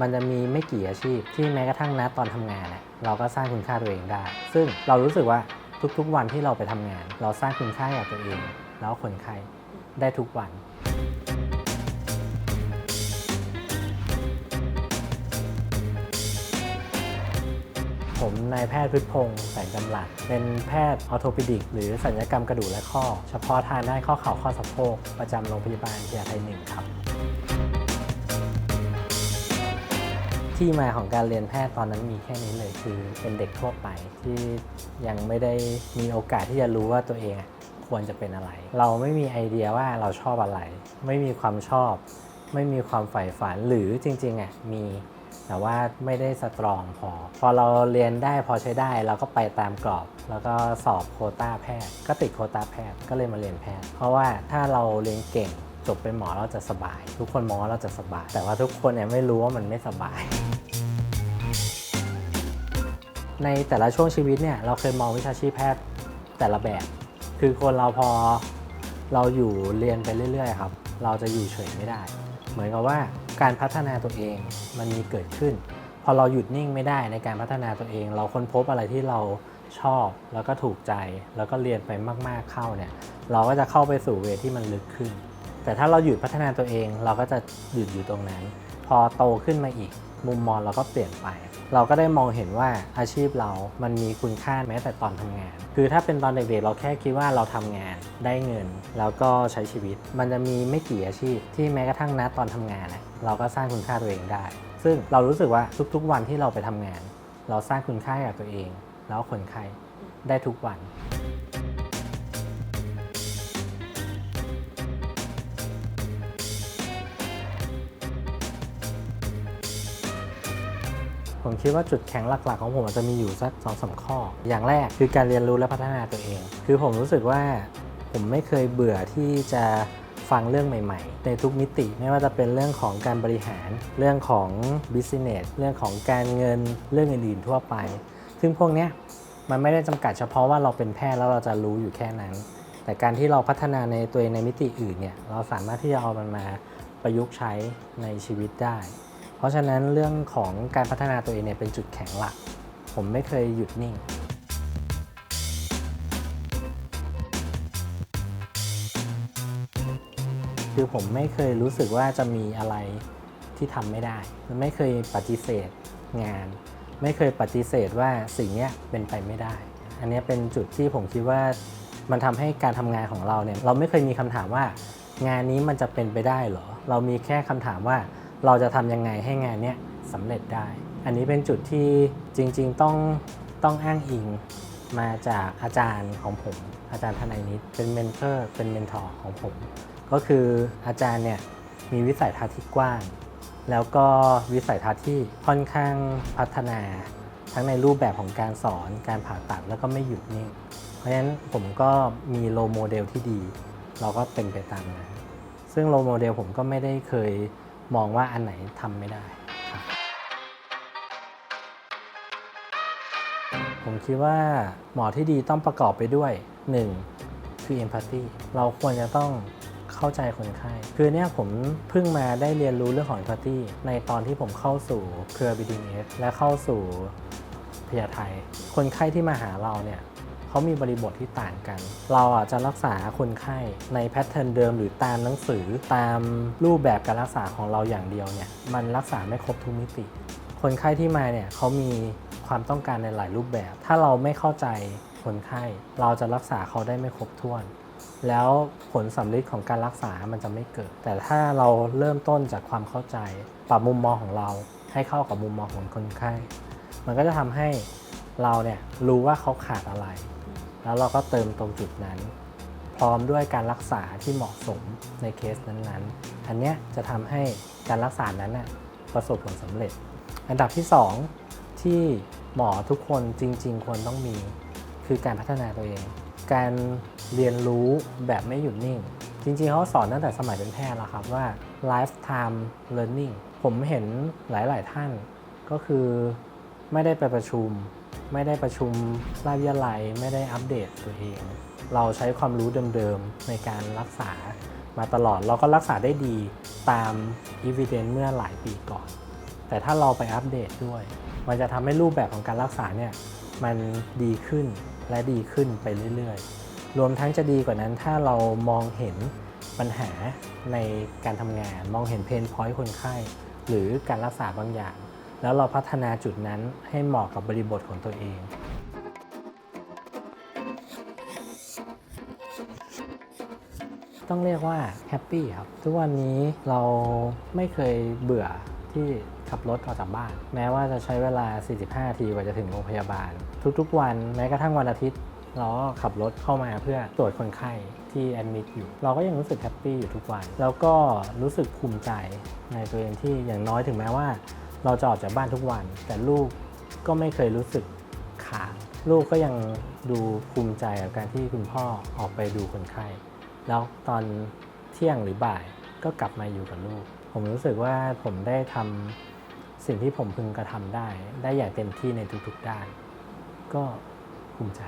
มันจะมีไม่กี่อาชีพ ที่แม้กระทั่งณตอนทำงานเนี่ยเราก็สร้างคุณค่าตัวเองได้ ซึ่งเรารู้สึกว่าทุกๆวันที่เราไปทำงาน เราสร้างคุณค่าให้กับตัวเอง แล้วคนไข้ได้ทุกวันผมนายแพทย์พฤทธพงศ์แสงกำหลัด เป็นแพทย์ออโทปิดิก หรือสัญญกรรมกระดูกและข้อ เฉพาะทางด้านข้อเข่าข้อสะโพกประจำโรงพยาบาลพญาไทยหนึ่งครับ ที่มาของการเรียนแพทย์ตอนนั้นมีแค่นี้เลยคือเป็นเด็กทั่วไปที่ยังไม่ได้มีโอกาสที่จะรู้ว่าตัวเองอะควรจะเป็นอะไร เราไม่มีไอเดียว่าเราชอบอะไร ไม่มีความชอบ ไม่มีความใฝ่ฝันหรือจริงๆอะมีแต่ว่าไม่ได้สตรองพอ พอเราเรียนได้พอใช้ได้เราก็ไปตามกรอบ แล้วก็สอบโคต้าแพทย์ ก็ติดโคต้าแพทย์ก็เลยมาเรียนแพทย์ เพราะว่าถ้าเราเรียนเก่ง จบเป็นหมอเราจะสบาย ทุกคนมองว่าเราจะสบาย แต่ว่าทุกคนเนี่ยไม่รู้ว่ามันไม่สบาย ในแต่ละช่วงชีวิตเนี่ยเราเคยมองวิชาชีพแพทย์แต่ละแบบ คือคนเราพอเราอยู่เรียนไปเรื่อย ๆ ครับ เราจะอยู่เฉยไม่ได้ เหมือนกับว่าการพัฒนาตัวเองมันมีเกิดขึ้น พอเราหยุดนิ่งไม่ได้ในการพัฒนาตัวเอง เราค้นพบอะไรที่เราชอบแล้วก็ถูกใจ แล้วก็เรียนไปมาก ๆเข้าเนี่ย เราก็จะเข้าไปสู่เวทที่มันลึกขึ้น แต่ถ้าเราหยุดพัฒนาตัวเองเราก็จะหยุดอยู่ตรงนั้น พอโตขึ้นมาอีก มุมมองเราก็เปลี่ยนไป เราก็ได้มองเห็นว่าอาชีพเรามันมีคุณค่าแม้แต่ตอนทำงาน คือถ้าเป็นตอนเด็กๆเราแค่คิดว่าเราทำงานได้เงิน แล้วก็ใช้ชีวิต มันจะมีไม่กี่อาชีพ ที่แม้กระทั่งณตอนทำงานน่ะเราก็สร้างคุณค่าตัวเองได้ ซึ่งเรารู้สึกว่าทุกๆวันที่เราไปทำงาน เราสร้างคุณค่ากับตัวเอง แล้วคนไข้ได้ทุกวัน ผมคิดว่าจุดแข็งหลักๆของผมอาจจะมีอยู่สักสองสาข้อ อย่างแรกคือการเรียนรู้และพัฒนาตัวเอง คือผมรู้สึกว่าผมไม่เคยเบื่อที่จะฟังเรื่องใหม่ๆ ในทุกมิติไม่ว่าจะเป็นเรื่องของการบริหาร เรื่องของ business เรื่องของการเงินเรื่องอื่นๆทั่วไป ซึ่งพวกเนี้ยมันไม่ได้จำกัดเฉพาะว่าเราเป็นแพทย์แล้วเราจะรู้อยู่แค่นั้น แต่การที่เราพัฒนาในตัวเองในมิติอื่นเนี่ยเราสามารถที่จะเอามันมาประยุกต์ใช้ในชีวิตได้ ราะฉะนั้นเรื่องของการพัฒนาตัวเองเนี่ยเป็นจุดแข็งหลัก ผมไม่เคยหยุดนิ่งคือผมไม่เคยรู้สึกว่าจะมีอะไรที่ทำไม่ได้ ไม่เคยปฏิเสธงาน ไม่เคยปฏิเสธว่าสิ่งนี้เป็นไปไม่ได้ อันนี้เป็นจุดที่ผมคิดว่ามันทำให้การทำงานของเราเนี่ยเราไม่เคยมีคำถามว่า งานนี้มันจะเป็นไปได้เหรอ เรามีแค่คำถามว่า เราจะทำยังไงให้งานเนี้ยสำเร็จได้ อันนี้เป็นจุดที่จริงๆต้องต้องอ้างอิงมาจากอาจารย์ของผม อาจารย์ทนายนิดเป็นเมนเทอร์เป็นเมนทอร์ของผม ก็คืออาจารย์เนี่ยมีวิสัยทัศน์ที่กว้าง แล้วก็วิสัยทัศน์ที่ค่อนข้างพัฒนา ทั้งในรูปแบบของการสอนการผ่าตัดแล้วก็ไม่หยุดนิ่งเพราะฉะนั้นผมก็มีโลโมเดลที่ดี เราก็เป็นไปตามนั้นซึ่งโลโมเดลผมก็ไม่ได้เคย มองว่าอันไหนทำไม่ได้ครับผมคิดว่าหมอที่ดีต้องประกอบไปด้วย 1. คือ empathy เราควรจะต้องเข้าใจคนไข้ คือเนี่ยผมเพิ่งมาได้เรียนรู้เรื่องของ empathy ในตอนที่ผมเข้าสู่เครือ BDS และเข้าสู่พยาไทย คนไข้ที่มาหาเราเนี่ย เขามีบริบทที่ต่างกัน เราอาจจะรักษาคนไข้ในแพทเทิร์นเดิม หรือตามหนังสือตามรูปแบบการรักษาของเราอย่างเดียวเนี่ยมันรักษาไม่ครบทุกมิติ คนไข้ที่มาเนี่ยเขามีความต้องการในหลายรูปแบบ ถ้าเราไม่เข้าใจคนไข้เราจะรักษาเขาได้ไม่ครบถ้วน แล้วผลสำลิดของการรักษามันจะไม่เกิด แต่ถ้าเราเริ่มต้นจากความเข้าใจ ปรับมุมมองของเรา ให้เข้ากับมุมมองของคนไข้ มันก็จะทำให้เราเนี่ยรู้ว่าเขาขาดอะไร แล้วเราก็เติมตรงจุดนั้น พร้อมด้วยการรักษาที่เหมาะสมในเคสนั้นๆ อันเนี้ยจะทำให้การรักษานั้นนะประสบผลสำเร็จ อันดับที่ 2 ที่หมอทุกคนจริง ๆ ควรต้องมี คือการพัฒนาตัวเอง การเรียนรู้แบบไม่หยุดนิ่ง จริง ๆเขาสอนตั้งแต่สมัยเป็นแพทย์แล้วครับว่า lifetime learning ผมเห็นหลาย ๆ ท่านก็คือไม่ได้ไปประชุม ไม่ได้ประชุมราชวิทยาลัยไม่ได้อัปเดตตัวเอง เราใช้ความรู้เดิมๆ ในการรักษามาตลอด เราก็รักษาได้ดีตาม evidence เมื่อหลายปีก่อนแแต่ถ้าเราไปอัปเดตด้วย มันจะทำให้รูปแบบของการรักษาเนี่ยมันดีขึ้นและดีขึ้นไปเรื่อยๆ รวมทั้งจะดีกว่านั้นถ้าเรามองเห็นปัญหาในการทำงาน มองเห็นเพนพอยต์คนไข้ หรือการรักษาบางอย่าง แล้วเราพัฒนาจุดนั้นให้เหมาะกับบริบทของตัวเอง ต้องเรียกว่าแฮปปี้ครับ ทุกวันนี้เราไม่เคยเบื่อที่ขับรถออกจากบ้าน แม้ว่าจะใช้เวลา 45นาทีกว่าจะถึงโรงพยาบาล ทุกๆ วันแม้กระทั่งวันอาทิตย์ เราก็ขับรถเข้ามาเพื่อตรวจคนไข้ที่แอดมิดอยู่ เราก็ยังรู้สึกแฮปปี้อยู่ทุกวัน แล้วก็รู้สึกภูมิใจในตัวเองที่อย่างน้อยถึงแม้ว่า เราจะออกจากบ้านทุกวัน แต่ลูกก็ไม่เคยรู้สึกขาดลูกก็ยังดูภูมิใจกับการที่คุณพ่อออกไปดูคนไข้ แล้วตอนเที่ยงหรือบ่ายก็กลับมาอยู่กับลูก ผมรู้สึกว่าผมได้ทำสิ่งที่ผมพึงกระทำได้ ได้อย่างเต็มที่ในทุกๆด้าน ก็ภูมิใจ